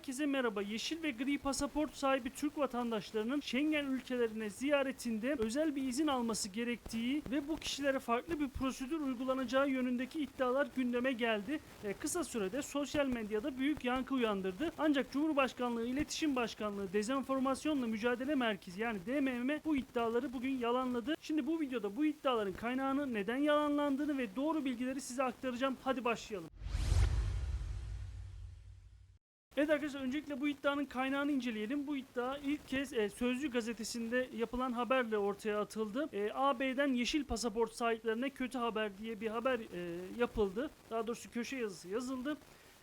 Herkese merhaba. Yeşil ve gri pasaport sahibi Türk vatandaşlarının Schengen ülkelerine ziyaretinde özel bir izin alması gerektiği ve bu kişilere farklı bir prosedür uygulanacağı yönündeki iddialar gündeme geldi. E, kısa sürede sosyal medyada büyük yankı uyandırdı. Ancak Cumhurbaşkanlığı İletişim Başkanlığı Dezenformasyonla Mücadele Merkezi yani DMM bu iddiaları bugün yalanladı. Şimdi bu videoda bu iddiaların kaynağını, neden yalanlandığını ve doğru bilgileri size aktaracağım. Hadi başlayalım. Evet arkadaşlar öncelikle bu iddianın kaynağını inceleyelim. Bu iddia ilk kez e, Sözcü gazetesinde yapılan haberle ortaya atıldı. E, AB'den yeşil pasaport sahiplerine kötü haber diye bir haber e, yapıldı. Daha doğrusu köşe yazısı yazıldı.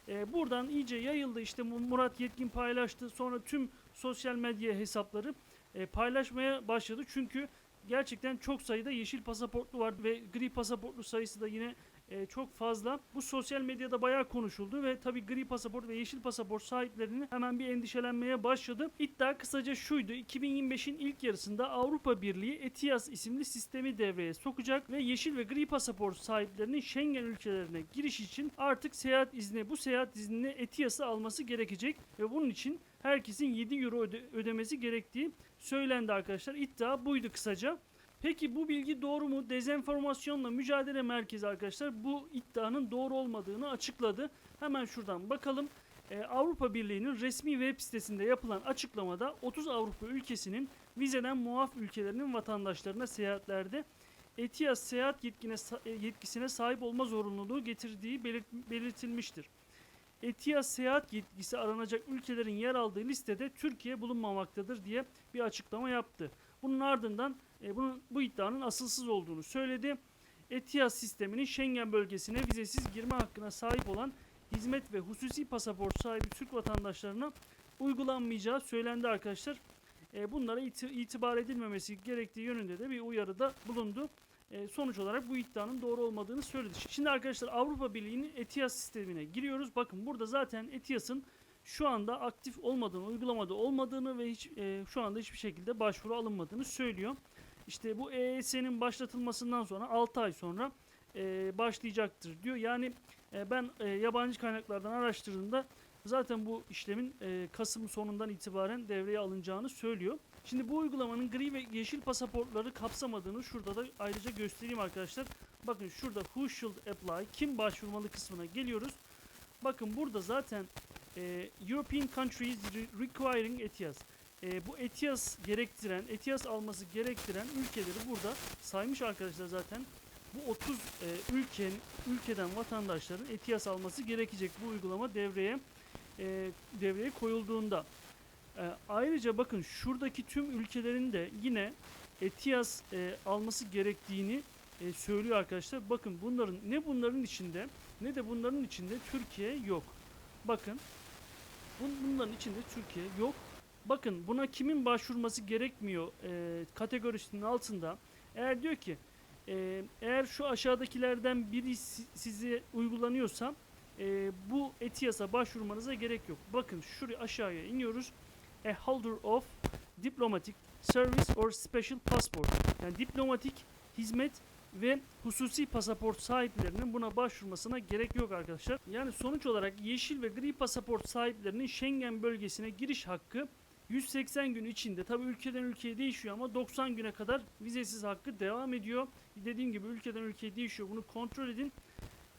E, buradan iyice yayıldı. İşte Murat Yetkin paylaştı. Sonra tüm sosyal medya hesapları e, paylaşmaya başladı. Çünkü gerçekten çok sayıda yeşil pasaportlu var ve gri pasaportlu sayısı da yine e, çok fazla. Bu sosyal medyada bayağı konuşuldu ve tabii gri pasaport ve yeşil pasaport sahiplerinin hemen bir endişelenmeye başladı. İddia kısaca şuydu. 2025'in ilk yarısında Avrupa Birliği ETIAS isimli sistemi devreye sokacak ve yeşil ve gri pasaport sahiplerinin Schengen ülkelerine giriş için artık seyahat izni, bu seyahat iznini ETIAS'ı alması gerekecek ve bunun için herkesin 7 euro öde- ödemesi gerektiği söylendi arkadaşlar. İddia buydu kısaca. Peki bu bilgi doğru mu? Dezenformasyonla Mücadele Merkezi arkadaşlar bu iddianın doğru olmadığını açıkladı. Hemen şuradan bakalım. Ee, Avrupa Birliği'nin resmi web sitesinde yapılan açıklamada 30 Avrupa ülkesinin vizeden muaf ülkelerinin vatandaşlarına seyahatlerde ETIAS seyahat yetkine, e, yetkisine sahip olma zorunluluğu getirdiği belirt- belirtilmiştir. ETIAS seyahat yetkisi aranacak ülkelerin yer aldığı listede Türkiye bulunmamaktadır diye bir açıklama yaptı. Bunun ardından e, bunun, bu iddianın asılsız olduğunu söyledi. ETIAS sisteminin Schengen bölgesine vizesiz girme hakkına sahip olan hizmet ve hususi pasaport sahibi Türk vatandaşlarına uygulanmayacağı söylendi arkadaşlar. E, bunlara iti- itibar edilmemesi gerektiği yönünde de bir uyarıda bulundu. E, sonuç olarak bu iddianın doğru olmadığını söyledi. Şimdi arkadaşlar Avrupa Birliği'nin ETIAS sistemine giriyoruz. Bakın burada zaten ETIAS'ın şu anda aktif olmadığını, uygulamada olmadığını ve hiç e, şu anda hiçbir şekilde başvuru alınmadığını söylüyor. İşte bu EES'nin başlatılmasından sonra 6 ay sonra e, başlayacaktır diyor. Yani e, ben e, yabancı kaynaklardan araştırdığımda zaten bu işlemin e, Kasım sonundan itibaren devreye alınacağını söylüyor. Şimdi bu uygulamanın gri ve yeşil pasaportları kapsamadığını şurada da ayrıca göstereyim arkadaşlar. Bakın şurada Who should apply? Kim başvurmalı kısmına geliyoruz. Bakın burada zaten e, European countries re- requiring ETIAS. E, bu ETIAS gerektiren, ETIAS alması gerektiren ülkeleri burada saymış arkadaşlar zaten. Bu 30 e, ülkenin ülkeden vatandaşların ETIAS alması gerekecek bu uygulama devreye e, devreye koyulduğunda. E, ayrıca bakın şuradaki tüm ülkelerin de yine ETIAS e, alması gerektiğini e, söylüyor arkadaşlar. Bakın bunların ne bunların içinde ne de bunların içinde Türkiye yok. Bakın bunların içinde Türkiye yok. Bakın buna kimin başvurması gerekmiyor e, kategorisinin altında. Eğer diyor ki e, eğer şu aşağıdakilerden biri si- size uygulanıyorsa e, bu ETIAS'a başvurmanıza gerek yok. Bakın şuraya aşağıya iniyoruz. A holder of diplomatic service or special passport. Yani diplomatik hizmet ve hususi pasaport sahiplerinin buna başvurmasına gerek yok arkadaşlar. Yani sonuç olarak yeşil ve gri pasaport sahiplerinin Schengen bölgesine giriş hakkı 180 gün içinde tabi ülkeden ülkeye değişiyor ama 90 güne kadar vizesiz hakkı devam ediyor. Dediğim gibi ülkeden ülkeye değişiyor. Bunu kontrol edin.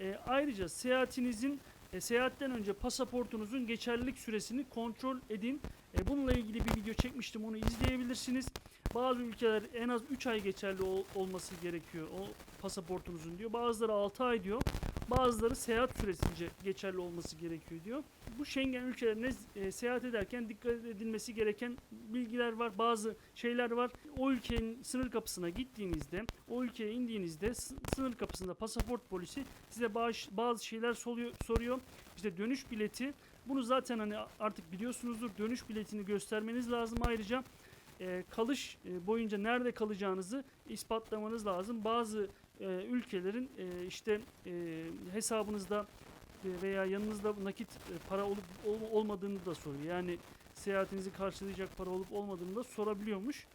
E, ayrıca seyahatinizin e, seyahatten önce pasaportunuzun geçerlilik süresini kontrol edin. E, bununla ilgili bir video çekmiştim. Onu izleyebilirsiniz. Bazı ülkeler en az 3 ay geçerli ol- olması gerekiyor o pasaportunuzun diyor. Bazıları 6 ay diyor. Bazıları seyahat süresince geçerli olması gerekiyor diyor. Bu Schengen ülkelerine e, seyahat ederken dikkat edilmesi gereken bilgiler var. Bazı şeyler var. O ülkenin sınır kapısına gittiğinizde, o ülkeye indiğinizde sınır kapısında pasaport polisi size bağış- bazı şeyler soruyor, soruyor. İşte dönüş bileti. Bunu zaten hani artık biliyorsunuzdur. Dönüş biletini göstermeniz lazım ayrıca e, kalış e, boyunca nerede kalacağınızı ispatlamanız lazım. Bazı e, ülkelerin e, işte e, hesabınızda e, veya yanınızda nakit e, para olup ol- olmadığını da soruyor. Yani seyahatinizi karşılayacak para olup olmadığını da sorabiliyormuş.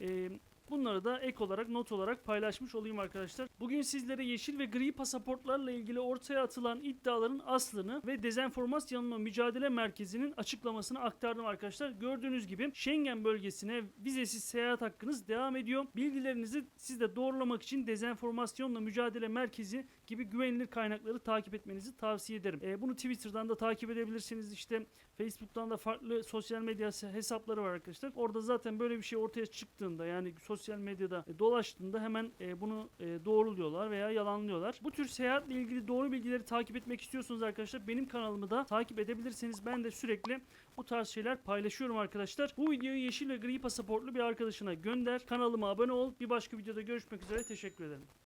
E, Bunları da ek olarak not olarak paylaşmış olayım arkadaşlar. Bugün sizlere yeşil ve gri pasaportlarla ilgili ortaya atılan iddiaların aslını ve dezenformasyonla mücadele merkezinin açıklamasını aktardım arkadaşlar. Gördüğünüz gibi Schengen bölgesine vizesiz seyahat hakkınız devam ediyor. Bilgilerinizi siz de doğrulamak için dezenformasyonla mücadele merkezi gibi güvenilir kaynakları takip etmenizi tavsiye ederim. E, bunu Twitter'dan da takip edebilirsiniz. İşte Facebook'tan da farklı sosyal medya hesapları var arkadaşlar. Orada zaten böyle bir şey ortaya çıktığında yani sosyal medyada e, dolaştığında hemen e, bunu e, doğruluyorlar veya yalanlıyorlar. Bu tür seyahatle ilgili doğru bilgileri takip etmek istiyorsanız arkadaşlar benim kanalımı da takip edebilirsiniz. Ben de sürekli bu tarz şeyler paylaşıyorum arkadaşlar. Bu videoyu yeşil ve gri pasaportlu bir arkadaşına gönder. Kanalıma abone ol. Bir başka videoda görüşmek üzere. Teşekkür ederim.